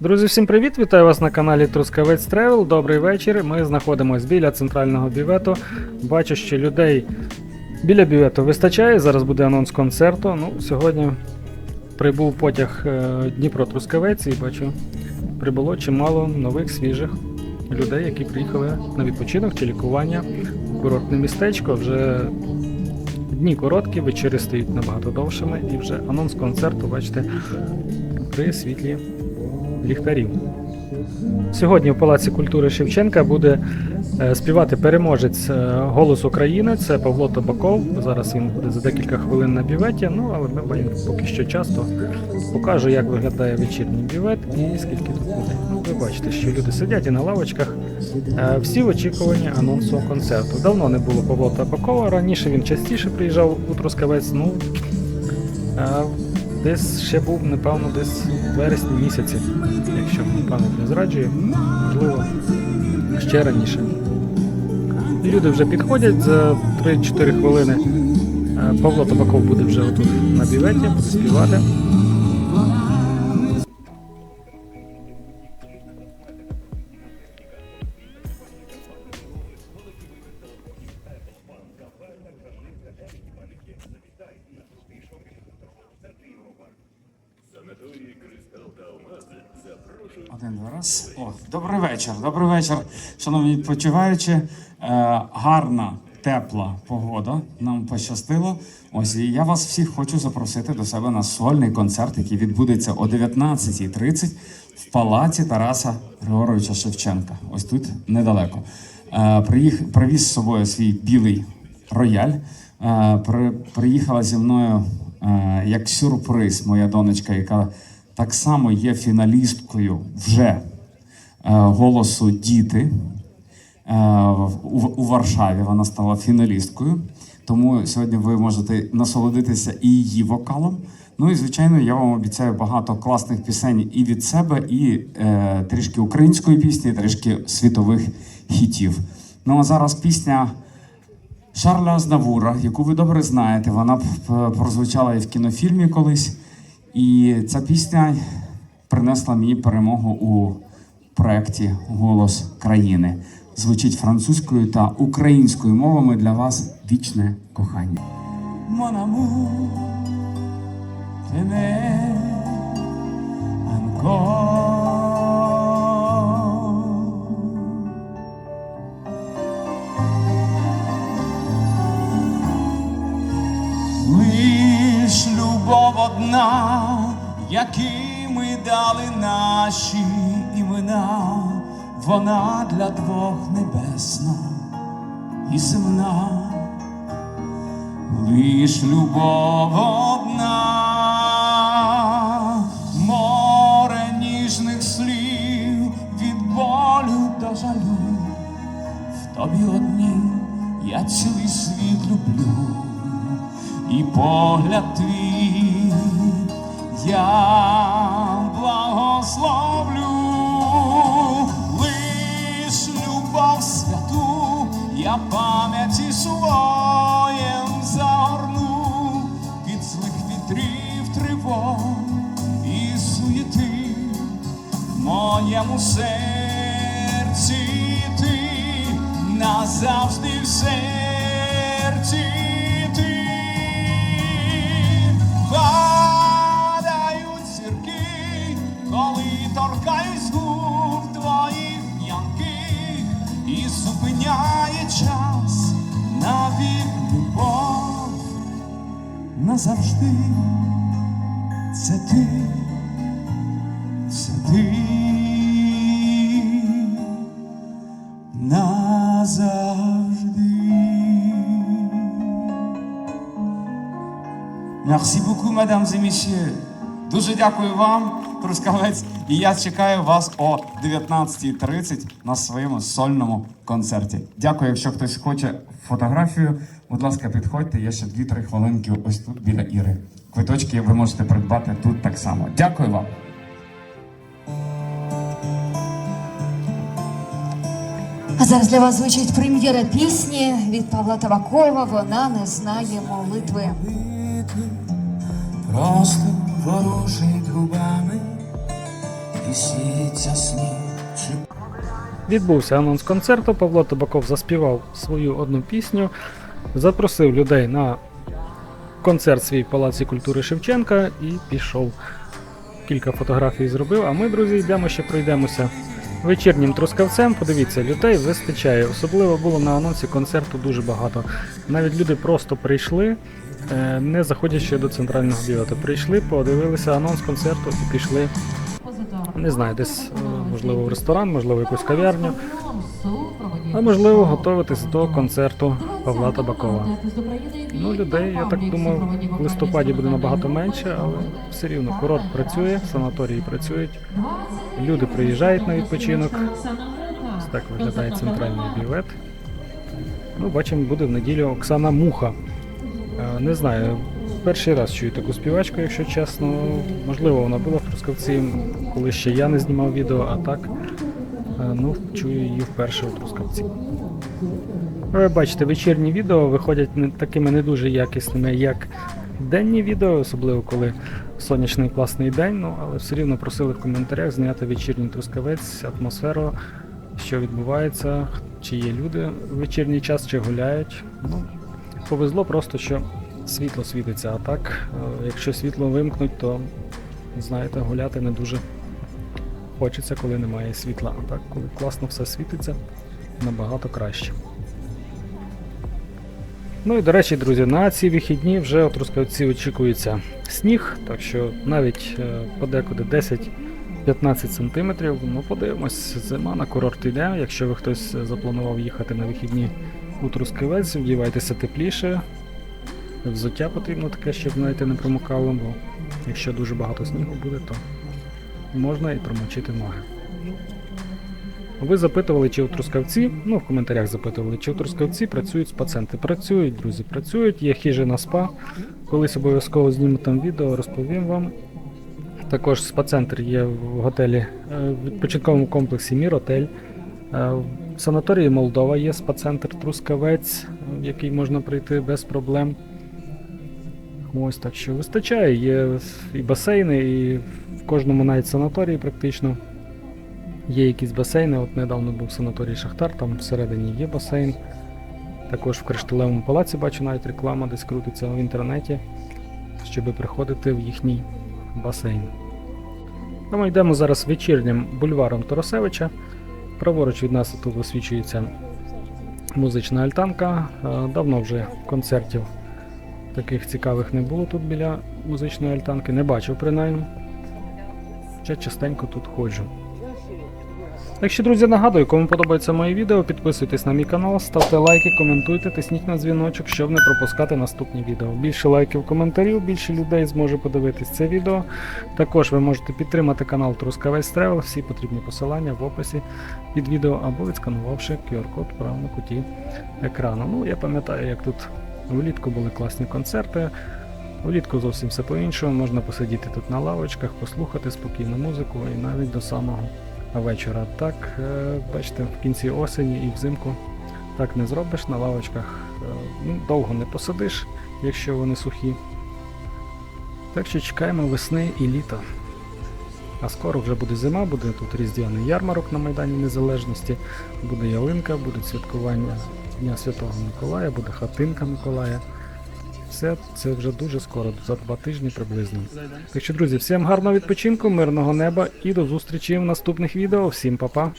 Друзі, всім привіт! Вітаю вас на каналі Трускавець Тревел. Добрий вечір. Ми знаходимося біля центрального бювету. Бачу, що людей біля бювету вистачає. Зараз буде анонс концерту. Ну, сьогодні прибув потяг е, Дніпро-Трускавець і бачу, прибуло чимало нових свіжих людей, які приїхали на відпочинок чи лікування в курортне містечко. Вже дні короткі, вечори стають набагато довшими, і вже анонс концерту, бачите, при світлі ліхтарів. Сьогодні в Палаці культури Шевченка буде е, співати переможець е, Голос України. Це Павло Табаков. Зараз він буде за декілька хвилин на бюветі. Ну але ми маємо поки що часто покажу, як виглядає вечірній бювет і скільки тут людей. Ну, ви бачите, що люди сидять і на лавочках. Е, Всі в очікуванні анонсу концерту. Давно не було Павла Табакова. Раніше він частіше приїжджав у Трускавець. Ну десь ще був, напевно, десь в вересні місяці, якщо пам'ять не зраджує, можливо, ще раніше. Люди вже підходять за 3-4 хвилини. Е, Павло Табаков буде вже отут на бюветі, буде співати. Один раз. О, добрий вечір. Добрий вечір, шановні відпочиваючі. Е, гарна, тепла погода. Нам пощастило. Ось і я вас всіх хочу запросити до себе на сольний концерт, який відбудеться о 19.30 в палаці Тараса Григоровича Шевченка. Ось тут недалеко. Е, приїх, привіз з собою свій білий рояль. Е, при, приїхала зі мною як сюрприз моя донечка, яка так само є фіналісткою вже е, голосу Діти е, у Варшаві. Вона стала фіналісткою. Тому сьогодні ви можете насолодитися і її вокалом. Ну і звичайно, я вам обіцяю багато класних пісень і від себе, і е, трішки української пісні, і трішки світових хітів. Ну а зараз пісня. Шарля Азнавура, яку ви добре знаєте, вона прозвучала і в кінофільмі колись. І ця пісня принесла мені перемогу у проєкті Голос країни. Звучить французькою та українською мовами для вас вічне кохання. Mon amour, одна, які ми дали наші імена, вона для двох небесна і земна. Лиш любов одна, море ніжних слів від болю до жалю. В тобі одній я цілий світ люблю, і погляд твій я благословлю, лиш любов святу, я пам'яті своєм загорну від злих вітрів тривог і суєти. Моєму серці ти назавжди в серці торкаюсь губ твоїх п'янких і зупиняє час навік любов назавжди. Це ти, це ти назавжди. Merci beaucoup, mesdames et messieurs. Дуже дякую вам, Трускавець. І я чекаю вас о 19.30 на своєму сольному концерті. Дякую, якщо хтось хоче фотографію. Будь ласка, підходьте. Є ще 2-3 хвилинки ось тут біля Іри. Квиточки ви можете придбати тут так само. Дякую вам. А зараз для вас звучить прем'єра пісні від Павла Табакова. Вона не знає молитви. Просто ворушить губами і сіється сніг. Відбувся анонс концерту. Павло Табаков заспівав свою одну пісню, запросив людей на концерт свій в Палаці культури Шевченка і пішов. Кілька фотографій зробив. А ми, друзі, йдемо ще пройдемося вечірнім трускавцем. Подивіться, людей вистачає. Особливо було на анонсі концерту дуже багато. Навіть люди просто прийшли, е, не заходячи до центрального біоту. Прийшли, подивилися анонс концерту і пішли. Не знаю, десь е, можливо в ресторан, можливо, в якусь кав'ярню, а можливо готуватись до концерту Павла Табакова. Ну, людей, я так думаю, в листопаді буде набагато менше, але все рівно курорт працює, санаторії працюють, люди приїжджають на відпочинок. Ось так виглядає центральний бювет. Ну, бачимо, буде в неділю Оксана Муха. Е, Не знаю, перший раз чую таку співачку, якщо чесно. Можливо, вона була в Трускавці, коли ще я не знімав відео, а так ну, чую її вперше у Трускавці. Ви бачите, вечірні відео виходять не такими не дуже якісними, як денні відео, особливо коли сонячний класний день. Ну але все рівно просили в коментарях зняти вечірній трускавець, атмосферу, що відбувається, чи є люди в вечірній час, чи гуляють. Ну, повезло просто, що світло світиться, а так, е, якщо світло вимкнуть, то знаєте, гуляти не дуже хочеться, коли немає світла. А так, коли класно все світиться, набагато краще. Ну і до речі, друзі, на ці вихідні вже у Трускавці очікується сніг, так що навіть е, подекуди 10-15 сантиметрів. Ну, подивимось, зима на курорт йде. Якщо ви хтось запланував їхати на вихідні у Трускавець, вдівайтеся тепліше. Взуття потрібно таке, щоб знаєте, не промокало, бо якщо дуже багато снігу буде, то можна і промочити ноги. Ви запитували, чи у Трускавці, ну в коментарях запитували, чи у Трускавці працюють спа-центри. Працюють, друзі, працюють, є хижина спа. Колись обов'язково зніму там відео, розповім вам. Також спа-центр є в готелі, е, в відпочинковому комплексі Міротель. Е, В санаторії Молдова є спа-центр Трускавець, в який можна прийти без проблем. Ось так що вистачає. Є і басейни, і в кожному навіть санаторії практично. Є якісь басейни, от недавно був санаторій Шахтар, там всередині є басейн. Також в Кришталевому палаці бачу навіть реклама десь крутиться в інтернеті, щоб приходити в їхній басейн. А ми йдемо зараз вечірнім бульваром Тарасевича. Праворуч від нас тут освічується музична альтанка. Е, Давно вже концертів таких цікавих не було тут біля музичної альтанки, не бачив принаймні. Ще частенько тут ходжу. Так що, друзі, нагадую, кому подобається моє відео, підписуйтесь на мій канал, ставте лайки, коментуйте, тисніть на дзвіночок, щоб не пропускати наступні відео. Більше лайків, коментарів, більше людей зможе подивитись це відео. Також ви можете підтримати канал Трускавець Тревел, всі потрібні посилання в описі під відео або відсканувавши QR-код прямо на куті екрану. Ну, я пам'ятаю, як тут влітку були класні концерти. Влітку зовсім все по-іншому, можна посидіти тут на лавочках, послухати спокійну музику і навіть до самого вечора. Так, е, бачите, в кінці осені і взимку так не зробиш на лавочках. е, Ну, довго не посидиш, якщо вони сухі. Так що чекаємо весни і літа. А скоро вже буде зима, буде тут різдвяний ярмарок на Майдані Незалежності, буде ялинка, будуть святкування Дня Святого Миколая, буде хатинка Миколая. Все це вже дуже скоро, за два тижні приблизно. Так що, друзі, всім гарного відпочинку, мирного неба і до зустрічі в наступних відео. Всім па-па.